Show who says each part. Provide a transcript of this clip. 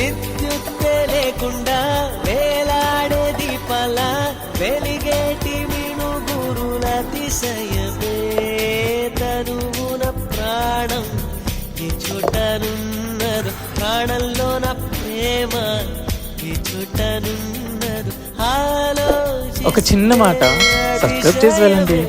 Speaker 1: విద్యుత్తే లేకుండా వేలాడే దీపాల వెలిగేటి గురుల తిశయమే తరువున ప్రాణం ఈ చుట్టనున్నదు ప్రాణంలోన ప్రేమ ఈ చుట్టనున్నదు
Speaker 2: ఒక చిన్న మాట సబ్స్క్రైబ్ చేసి వెళ్ళండి.